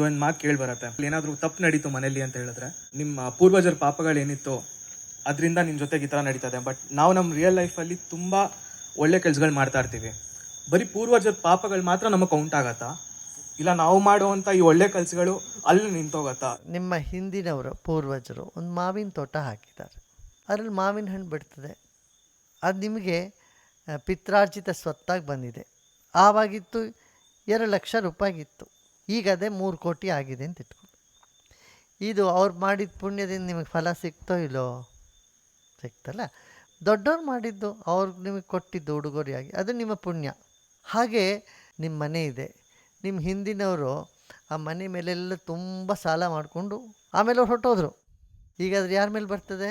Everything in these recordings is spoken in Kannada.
ಒಂದು ಮಾತು ಕೇಳಿ ಬರತ್ತೆ. ಏನಾದರೂ ತಪ್ಪು ನಡೀತು ಮನೇಲಿ ಅಂತ ಹೇಳಿದ್ರೆ, ನಿಮ್ಮ ಪೂರ್ವಜರ ಪಾಪಗಳೇನಿತ್ತು ಅದರಿಂದ ನಿಮ್ಮ ಜೊತೆಗೆ ಈ ಥರ ನಡೀತದೆ. ಬಟ್ ನಾವು ನಮ್ಮ ರಿಯಲ್ ಲೈಫಲ್ಲಿ ತುಂಬ ಒಳ್ಳೆ ಕೆಲಸಗಳು ಮಾಡ್ತಾ ಇರ್ತೀವಿ. ಬರೀ ಪೂರ್ವಜರ ಪಾಪಗಳು ಮಾತ್ರ ನಮಗೆ ಕೌಂಟ್ ಆಗತ್ತಾ? ಇಲ್ಲ ನಾವು ಮಾಡುವಂಥ ಈ ಒಳ್ಳೆ ಕೆಲಸಗಳು ಅಲ್ಲಿ ನಿಂತೋಗತ್ತಾ? ನಿಮ್ಮ ಹಿಂದಿನವರು, ಪೂರ್ವಜರು ಒಂದು ಮಾವಿನ ತೋಟ ಹಾಕಿದ್ದಾರೆ. ಅದರಲ್ಲಿ ಮಾವಿನ ಹಣ್ಣು ಬಿಡ್ತದೆ. ಅದು ನಿಮಗೆ, ಪಿತ್ರಾರ್ಜಿತ ಸ್ವತ್ತಾಗಿ ಬಂದಿದೆ. ಆವಾಗಿತ್ತು ಎರಡು ಲಕ್ಷ ರೂಪಾಯಿಗಿತ್ತು ಈಗ ಅದೇ ಮೂರು ಕೋಟಿ ಆಗಿದೆ ಅಂತ ಇಟ್ಕೊಂಡು ಇದು ಅವ್ರು ಮಾಡಿದ ಪುಣ್ಯದಿಂದ ನಿಮಗೆ ಫಲ ಸಿಕ್ತೋ ಇಲ್ಲೋ? ಸಿಕ್ತಲ್ಲ ದೊಡ್ಡವ್ರು ಮಾಡಿದ್ದು ಅವ್ರಿಗೆ ನಿಮಗೆ ಕೊಟ್ಟಿದ್ದು ಉಡುಗೊರೆಯಾಗಿ. ಅದು ನಿಮ್ಮ ಪುಣ್ಯ. ಹಾಗೆ ನಿಮ್ಮ ಮನೆ ಇದೆ. ನಿಮ್ಮ ಹಿಂದಿನವರು ಆ ಮನೆ ಮೇಲೆಲ್ಲ ತುಂಬ ಸಾಲ ಮಾಡಿಕೊಂಡು ಆಮೇಲೆ ಅವ್ರು ಹೊರಟೋದ್ರು. ಈಗ ಅದ್ರ ಯಾರ ಮೇಲೆ ಬರ್ತದೆ?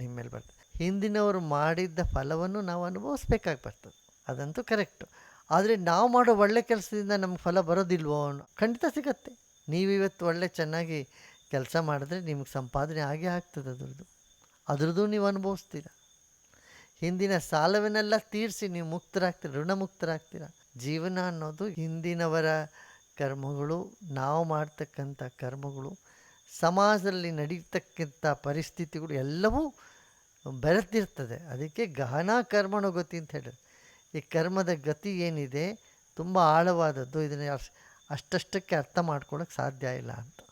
ನಿಮ್ಮ ಮೇಲೆ ಬರ್ತದೆ. ಹಿಂದಿನವರು ಮಾಡಿದ್ದ ಫಲವನ್ನು ನಾವು ಅನುಭವಿಸ್ಬೇಕಾಗಿ ಬರ್ತದೆ. ಅದಂತೂ ಕರೆಕ್ಟು. ಆದರೆ ನಾವು ಮಾಡೋ ಒಳ್ಳೆ ಕೆಲಸದಿಂದ ನಮ್ಗೆ ಫಲ ಬರೋದಿಲ್ವೋ ಖಂಡಿತ ಸಿಗತ್ತೆ. ನೀವು ಇವತ್ತು ಒಳ್ಳೆ ಚೆನ್ನಾಗಿ ಕೆಲಸ ಮಾಡಿದ್ರೆ ನಿಮ್ಗೆ ಸಂಪಾದನೆ ಆಗೇ ಆಗ್ತದೆ ಅದರದ್ದು. ಅದರದ್ದು ನೀವು ಅನುಭವಿಸ್ತೀರ. ಹಿಂದಿನ ಸಾಲವನ್ನೆಲ್ಲ ತೀರಿಸಿ ನೀವು ಮುಕ್ತರಾಗ್ತೀರ ಋಣಮುಕ್ತರಾಗ್ತೀರ ಜೀವನ ಅನ್ನೋದು ಹಿಂದಿನವರ ಕರ್ಮಗಳು, ನಾವು ಮಾಡ್ತಕ್ಕಂಥ ಕರ್ಮಗಳು, ಸಮಾಜದಲ್ಲಿ ನಡೀತಕ್ಕಂಥ ಪರಿಸ್ಥಿತಿಗಳು ಎಲ್ಲವೂ ಬೆರೆತಿರ್ತದೆ. ಅದಕ್ಕೆ ಗಹನ ಕರ್ಮಣ ಗತಿ ಅಂತ ಹೇಳಿದ್ರು ಈ ಕರ್ಮದ ಗತಿ ಏನಿದೆ ತುಂಬ ಆಳವಾದದ್ದು ಇದನ್ನು ಅಷ್ಟಷ್ಟಕ್ಕೆ ಅರ್ಥ ಮಾಡ್ಕೊಳ್ಳೋಕೆ ಸಾಧ್ಯ ಇಲ್ಲ ಅಂತ.